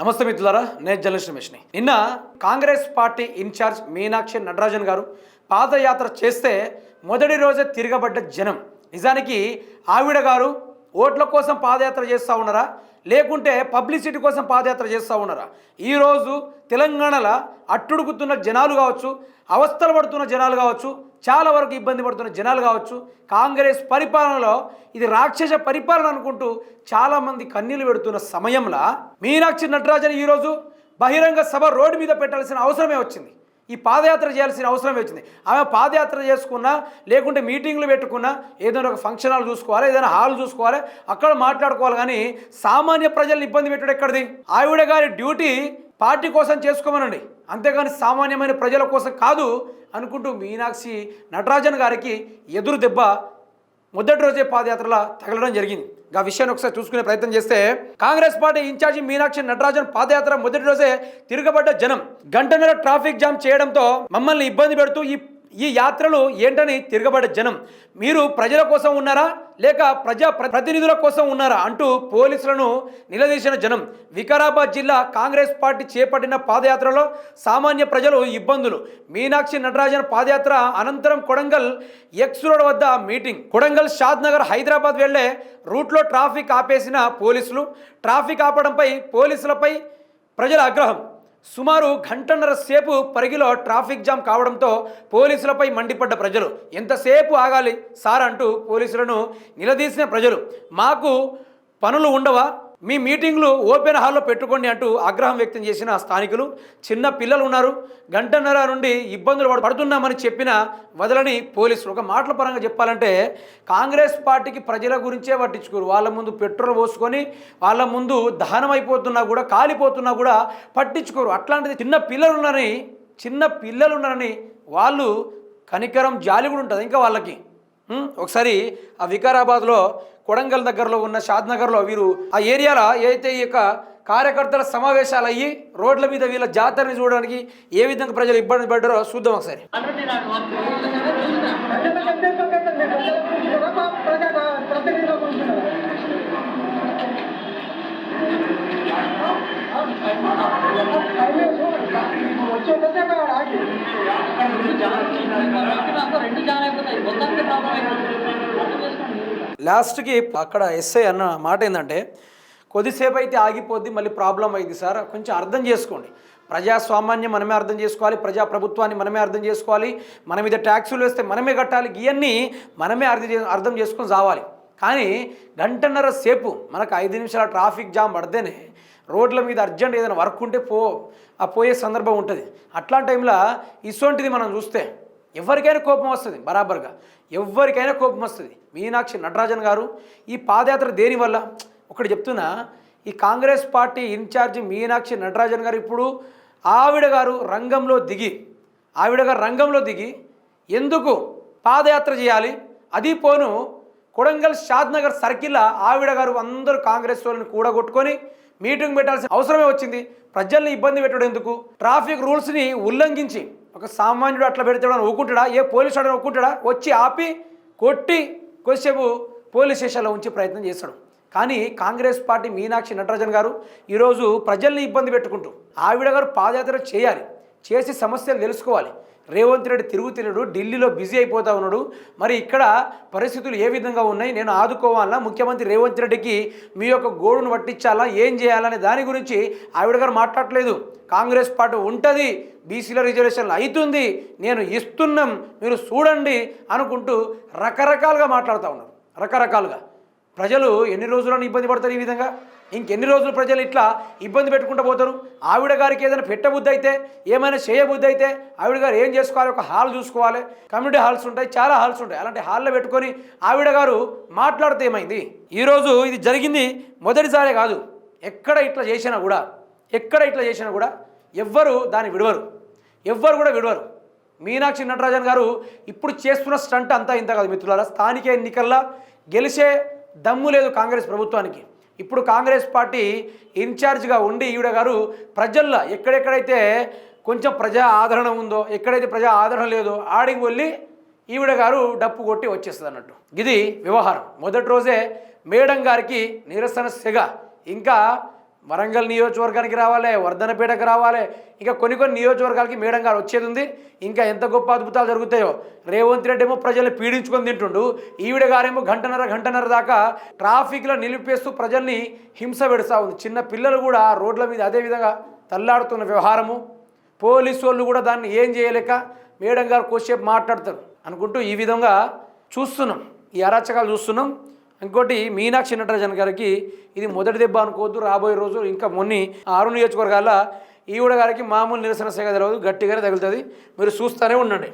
నమస్తే మిత్రులారా నేను జర్నలిస్ట్ రమేష్ని. నిన్న Congress party incharge Meenakshi Natarajan గారు పాదయాత్ర చేస్తే మొదటి రోజే తిరగబడ్డ జనం. నిజానికి ఆవిడ గారు ఓట్ల కోసం పాదయాత్ర చేస్తూ ఉన్నారా? లేకుంటే పబ్లిసిటీ కోసం పాదయాత్ర చేస్తూ ఉన్నారా? ఈరోజు తెలంగాణలో అట్టుడుకుతున్న జనాలు కావచ్చు అవస్థలు పడుతున్న జనాలు కావచ్చు చాలా వరకు ఇబ్బంది పడుతున్న జనాలు కావచ్చు కాంగ్రెస్ పరిపాలనలో ఇది రాక్షస పరిపాలన అనుకుంటూ చాలామంది కన్నీళ్ళు పెడుతున్న సమయంలో మీనాక్షి నటరాజన్ ఈరోజు బహిరంగ సభ రోడ్డు మీద పెట్టాల్సిన అవసరమే వచ్చింది. ఈ పాదయాత్ర చేయాల్సిన అవసరం వచ్చింది. ఆమె పాదయాత్ర చేసుకున్నా లేకుంటే మీటింగ్లు పెట్టుకున్నా ఏదైనా ఒక ఫంక్షన్ హాల్ చూసుకోవాలి ఏదైనా హాల్ చూసుకోవాలి అక్కడ మాట్లాడుకోవాలి కానీ సామాన్య ప్రజల్ని ఇబ్బంది పెట్టడం ఎక్కడిది? ఆవిడ గారి డ్యూటీ పార్టీ కోసం చేసుకోమనండి. అంతేగాని సామాన్యమైన ప్రజల కోసం కాదు అనుకుంటూ మీనాక్షి నటరాజన్ గారికి ఎదురు దెబ్బ మొదటి రోజే పాదయాత్రలో తగలడం జరిగింది. ఆ విషయాన్ని ఒకసారి చూసుకునే ప్రయత్నం చేస్తే Congress party incharge Meenakshi Natarajan padayatra మొదటి రోజే తిరగబడ్డ జనం. గంటన్నర ట్రాఫిక్ జామ్ చేయడంతో మమ్మల్ని ఇబ్బంది పెడుతూ ఈ ఈ యాత్రలు ఏంటని తిరగబడే జనం మీరు ప్రజల కోసం ఉన్నారా? లేక ప్రజా ప్ర- ప్రతినిధుల కోసం ఉన్నారా? అంటూ పోలీసులను నిలదీసిన జనం వికారాబాద్ జిల్లా కాంగ్రెస్ పార్టీ చేపట్టిన పాదయాత్రలో సామాన్య ప్రజలు ఇబ్బందులు. మీనాక్షి నటరాజన్ పాదయాత్ర అనంతరం కొడంగల్ ఎక్స్ రోడ్ వద్ద మీటింగ్. కొడంగల్ షాద్ నగర్ హైదరాబాద్ వెళ్ళే రూట్లో ట్రాఫిక్ ఆపేసిన పోలీసులు. ట్రాఫిక్ ఆపడంపై పోలీసులపై ప్రజల ఆగ్రహం. సుమారు గంటన్నర సేపు పరిగిలో ట్రాఫిక్ జామ్ కావడంతో పోలీసులపై మండిపడ్డ ప్రజలు. ఎంతసేపు ఆగాలి సార్ అంటూ పోలీసులను నిలదీసిన ప్రజలు. మాకు పనులు ఉండవా? మీ మీటింగ్లు ఓపెన్ హాల్లో పెట్టుకోండి అంటూ ఆగ్రహం వ్యక్తం చేసిన స్థానికులు చిన్న పిల్లలు ఉన్నారు. గంటన్నర నుండి ఇబ్బందులు పడుతున్నామని చెప్పిన వదలని పోలీసులు. ఒక మాటల పరంగా చెప్పాలంటే కాంగ్రెస్ పార్టీకి ప్రజల గురించే పట్టించుకోరు. వాళ్ళ ముందు పెట్రోల్ పోసుకొని వాళ్ళ ముందు దహనం అయిపోతున్నా కూడా కాలిపోతున్నా కూడా పట్టించుకోరు. అట్లాంటిది చిన్న పిల్లలు ఉన్నారని చిన్న పిల్లలు ఉన్నారని వాళ్ళు కనికరం జాలి కూడా ఉంటుంది. ఇంకా వాళ్ళకి ఒకసారి ఆ వికారాబాద్లో కొడంగల్ దగ్గరలో ఉన్న షాద్నగర్లో వీరు ఆ ఏరియాలో ఏదైతే ఈ యొక్క కార్యకర్తల సమావేశాలు అయ్యి రోడ్ల మీద వీళ్ళ జాతరని చూడడానికి ఏ విధంగా ప్రజలు ఇబ్బంది పడ్డారో చూద్దాం ఒకసారి రెండు జాన్ అయిపోతాయి మొత్తానికి లాస్ట్కి అక్కడ ఎస్ఐ అన్న మాట ఏంటంటే కొద్దిసేపు అయితే ఆగిపోద్ది మళ్ళీ ప్రాబ్లం అయింది సార్. కొంచెం అర్థం చేసుకోండి. ప్రజాస్వామాన్యం మనమే అర్థం చేసుకోవాలి ప్రజాప్రభుత్వాన్ని మనమే అర్థం చేసుకోవాలి మన మీద ట్యాక్సులు వేస్తే మనమే కట్టాలి ఇవన్నీ మనమే అర్థం చే- అర్థం చేసుకొని రావాలి కానీ గంటన్నర సేపు మనకు ఐదు నిమిషాల ట్రాఫిక్ జామ్ పడితేనే రోడ్ల మీద అర్జెంట్ ఏదైనా వర్క్ ఉంటే పో ఆ పోయే సందర్భం ఉంటుంది. అట్లాంటి టైంలో ఇసొంటిది మనం చూస్తే ఎవరికైనా కోపం వస్తుంది బరాబర్గా. ఎవరికైనా కోపం వస్తుంది. మీనాక్షి నటరాజన్ గారు ఈ పాదయాత్ర దేనివల్ల ఒకటి చెప్తున్నా ఈ Congress party incharge Meenakshi Natarajan గారు ఇప్పుడు ఆవిడ గారు రంగంలో దిగి ఆవిడ గారు రంగంలో దిగి ఎందుకు పాదయాత్ర చేయాలి? అది పోను కొడంగల్ షాద్నగర్ సర్కిల్లో ఆవిడ గారు అందరూ కాంగ్రెస్ వాళ్ళని కూడగొట్టుకొని మీటింగ్ పెట్టాల్సిన అవసరమే వచ్చింది. ప్రజల్ని ఇబ్బంది పెట్టడం ఎందుకు? ట్రాఫిక్ రూల్స్ని ఉల్లంఘించి ఒక సామాన్యుడు అట్లా పెడితే ఎవడన్నా ఒక్కుంటాడా ఏ పోలీసు వాడని ఒక్కుంటాడా వచ్చి ఆపి కొట్టి కొద్దిసేపు పోలీస్ స్టేషన్లో ఉంచే ప్రయత్నం చేస్తాడు. కానీ కాంగ్రెస్ పార్టీ మీనాక్షి నటరాజన్ గారు ఈరోజు ప్రజల్ని ఇబ్బంది పెట్టుకుంటూ ఆవిడ గారు పాదయాత్ర చేయాలి. చేసి సమస్యలు తెలుసుకోవాలి. రేవంత్ రెడ్డి తిరుగుతున్నాడు ఢిల్లీలో బిజీ అయిపోతా ఉన్నాడు. మరి ఇక్కడ పరిస్థితులు ఏ విధంగా ఉన్నాయి? నేను ఆదుకోవాలా? ముఖ్యమంత్రి రేవంత్ రెడ్డికి మీ యొక్క గోడును పట్టించాలా? ఏం చేయాలనే దాని గురించి ఆవిడ గారు మాట్లాడలేదు కాంగ్రెస్ పార్టీ ఉంటుంది బీసీల రిజర్వేషన్లు అవుతుంది నేను ఇస్తున్నాం మీరు చూడండి అనుకుంటూ రకరకాలుగా మాట్లాడుతూ ఉన్నారు. రకరకాలుగా. ప్రజలు ఎన్ని రోజులను ఇబ్బంది పడతారు ఈ విధంగా? ఇంకెన్ని రోజులు ప్రజలు ఇట్లా ఇబ్బంది పెట్టుకుంటూ పోతారు? ఆవిడ గారికి ఏదైనా పెట్టబుద్ధి అయితే ఏమైనా చేయబుద్ధి అయితే ఆవిడ గారు ఏం చేసుకోవాలి? ఒక హాల్ చూసుకోవాలి. కమ్యూనిటీ హాల్స్ ఉంటాయి చాలా హాల్స్ ఉంటాయి. అలాంటి హాల్లో పెట్టుకొని ఆవిడ గారు మాట్లాడితే ఏమైంది? ఈరోజు ఇది జరిగింది మొదటిసారే కాదు. ఎక్కడ ఇట్లా చేసినా కూడా ఎక్కడ ఇట్లా చేసినా కూడా ఎవ్వరు దాన్ని విడవరు. ఎవ్వరు కూడా విడవరు. మీనాక్షి నటరాజన్ గారు ఇప్పుడు చేస్తున్న స్టంట్ అంతా ఇంత కాదు మిత్రులారా. స్థానిక ఎన్నికల్లో గెలిచే దమ్ము లేదు కాంగ్రెస్ ప్రభుత్వానికి. ఇప్పుడు కాంగ్రెస్ పార్టీ ఇన్ఛార్జ్గా ఉండి ఈవిడ గారు ప్రజల్లో ఎక్కడెక్కడైతే కొంచెం ప్రజా ఆదరణ ఉందో ఎక్కడైతే ప్రజా ఆదరణ లేదో ఆడికి వెళ్ళి ఈవిడ గారు డప్పు కొట్టి వచ్చేస్తుంది అన్నట్టు. ఇది వ్యవహారం. మొదటి రోజే మేడం గారికి నిరసన సెగ. ఇంకా వరంగల్ నియోజకవర్గానికి రావాలి వర్ధనపేటకు రావాలి. ఇంకా కొన్ని కొన్ని నియోజకవర్గాలకి మేడం గారు వచ్చేది ఉంది. ఇంకా ఎంత గొప్ప అద్భుతాలు జరుగుతాయో. రేవంత్ రెడ్డి ఏమో ప్రజల్ని పీడించుకొని తింటుండు. ఈవిడ గారేమో గంటన్నర గంటన్నర దాకా ట్రాఫిక్లో నిలిపేస్తూ ప్రజల్ని హింస పెడుతూ ఉంది. చిన్న పిల్లలు కూడా రోడ్ల మీద అదే విధంగా తల్లాడుతున్న వ్యవహారము. పోలీసు వాళ్ళు కూడా దాన్ని ఏం చేయలేక మేడం గారు కొద్దిసేపు మాట్లాడతారు. అనుకుంటూ ఈ విధంగా చూస్తున్నాం. ఈ అరాచకాలు చూస్తున్నాం. ఇంకోటి మీనాక్షి నటరాజన్ గారికి ఇది మొదటి దెబ్బ అనుకోవద్దు రాబోయే రోజు ఇంకా మొన్ని ఆరు నియోజకవర్గాల ఈవిడ గారికి మామూలు నిరసన సేగ తెలియదు గట్టిగానే తగులుతుంది. మీరు చూస్తూనే ఉండండి.